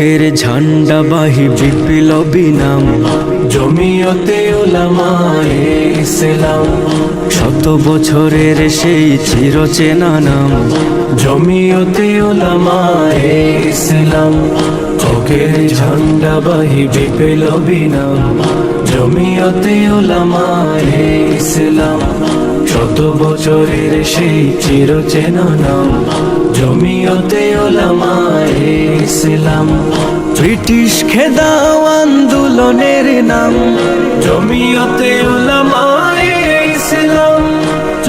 হকের ঝান্ডা বাহি বিপ্লবী নাম। জমিয়তে ইসলাম। শত বছরের সেই চিরচেনা নাম। জমিয়তে উলামায়ে ইসলাম। হকের ঝান্ডা বাহি বিপ্লবী নাম। জমিয়তে ইসলাম। শত বছরের সেই চিরচেনা নাম। জমিয়তে উলামায়ে ইসলাম ব্রিটিশ খেদাও আন্দোলনের নাম। জমিয়তে উলামায়ে ইসলাম।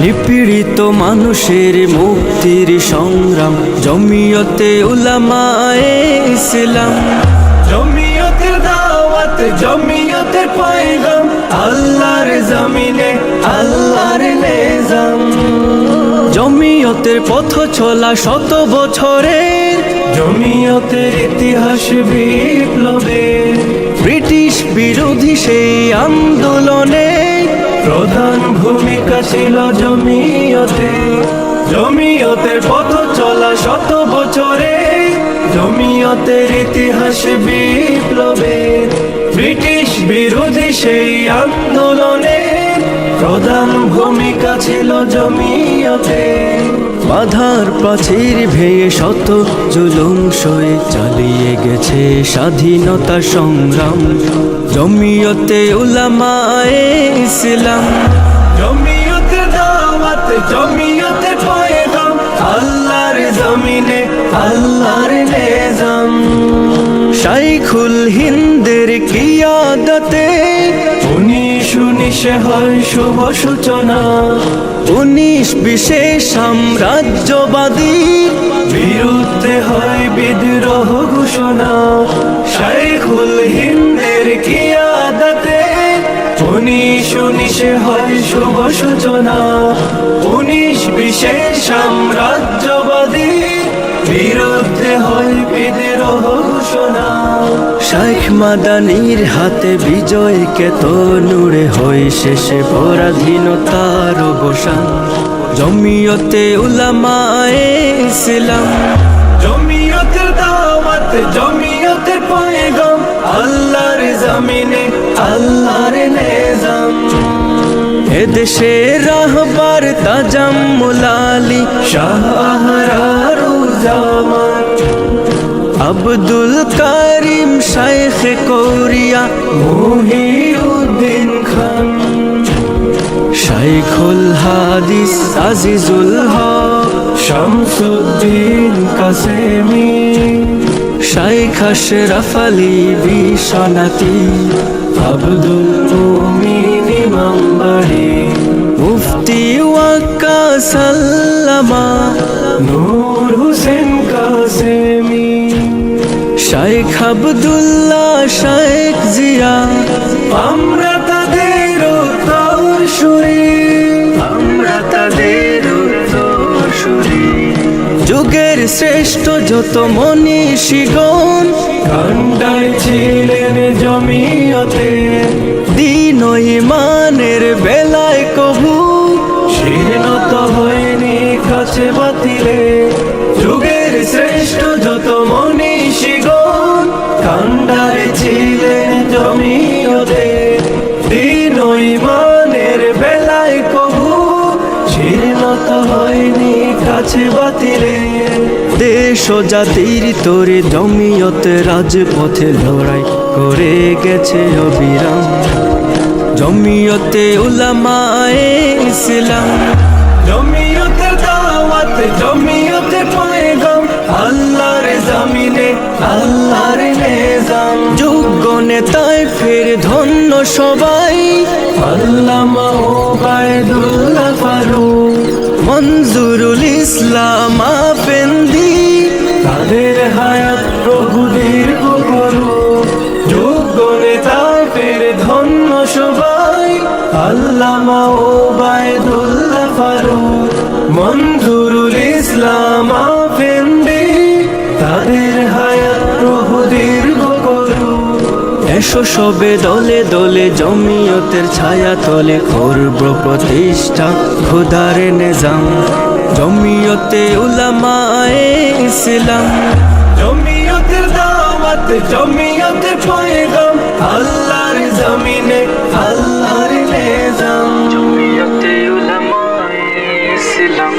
নিপীড়িত মানুষের মুক্তির সংগ্রাম। জমিয়তে উলামায়ে ইসলাম। জমিয়তের দাওয়াত জমিয়তের পয়গাম। আল্লাহর জমিনে, আল্লাহর নিজাম। জমিয়তের পথ চলা শত বছরের জমিয়তের ইতিহাস বিপ্লবে। ব্রিটিশ বিরোধী সেই আন্দোলনে প্রধান ভূমিকা ছিল জমিয়তে। জমিয়তের পথ চলা শত বছরে জমিয়তের ইতিহাস বিপ্লবে। ব্রিটিশ বিরোধী সেই আন্দোলনে প্রধান ভূমিকা ছিল জমিয়তে বাধার প্রাচীর ভেয়ে শত জুলুম সয়ে চালিয়ে গেছে স্বাধীনতা সংগ্রাম। জমিয়তে উলামায়ে ইসলাম। জমিয়তের দাওয়াত জমিয়তের পয়গাম। আল্লাহর জমিনে আল্লাহর নিজাম। শাইখুল হিন্দের কিয়াদতে উনিশে হয় শুভ সূচনা। উনিশ বিশেষ সাম্রাজ্যবাদী। বিরুদ্ধে হয় বিদ্রোহ ঘোষণা। শাইখুল হিন্দের কিয়াদতে উনিশ উনিশে হয় শুভ সূচনা। উনিশ বিশেষ সাম্রাজ্যবাদী। বিরুদ্ধে হয় বিদ্রোহ ঘোষণা। শাইখ মাদানির হাতে বিজয় কেত নুড়ে হয়ে শেষে পরাধীনতার অবসান। জমিয়তে উলামায়ে ইসলাম। জমিয়তের দাওয়াত, জমিয়তের পয়গাম, আল্লাহর জমিনে, আল্লাহর নিজাম। এদেশে রাহবার তাজাম্মুলালি শাহরারুজামান আব্দুল কারিম শাইখ কৌরিয়া মহিউদ্দিন খান। শাইখুল হাদিস আজিজুল হক। শামসুদ্দিন কাসেমি। শাইখ আশরাফ আলী বিশনাতি আব্দুল শাইখ আব্দুল্লাহ শাইখ জিয়া। আমরা তাদের যুগের শ্রেষ্ঠ যত মনীষীগণ কান্ডায় ছিলেন জমিয়তে। দিন ইমানের বেলায় কবু, শীর্ণত হয়নি কাছে বাতিলে। যুগের শ্রেষ্ঠ বাতিলে। দেশ ও জাতির তোরে জমিয়ত রাজপথে লড়াই করে গেছে অবিরাম। জমিয়তে উলামায়ে ইসলাম জমিয়তের দাওয়াত জমিয়তের পয়গাম আল্লাহর জমিনে আল্লাহর নিজাম। যোগ্য নেতায় ফের ধন্য সবাই, আল্লামা ওবায়দুল্লাহ ফারুক। মঞ্জুরুল ইসলাম আফেন্দি তাদের হায়াত প্রভু দীর্ঘ করুক যোগ্য নেতা ফের ধন্য সবাই। আল্লামা ওবায়দুল্লাহ ফারুক। মঞ্জুরুল ইসলাম আফেন্দি তাদের হায়াত প্রভু দীর্ঘ এসো সবে দলে দলে জমিয়তের ছায়া তলে করব প্রতিষ্ঠা খোদার নিজাম। জমিয়তে উলামায়ে ইসলাম। জমিয়তের দাওয়াত জমিয়তের পয়গাম। আল্লাহর জমিনে আল্লাহর নিজাম। জমিয়তে উলামায়ে ইসলাম।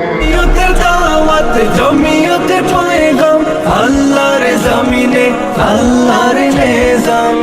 জমিয়তের দাওয়াত জমিয়তের পয়গাম। আল্লাহর জমিনে আল্লাহর নিজাম।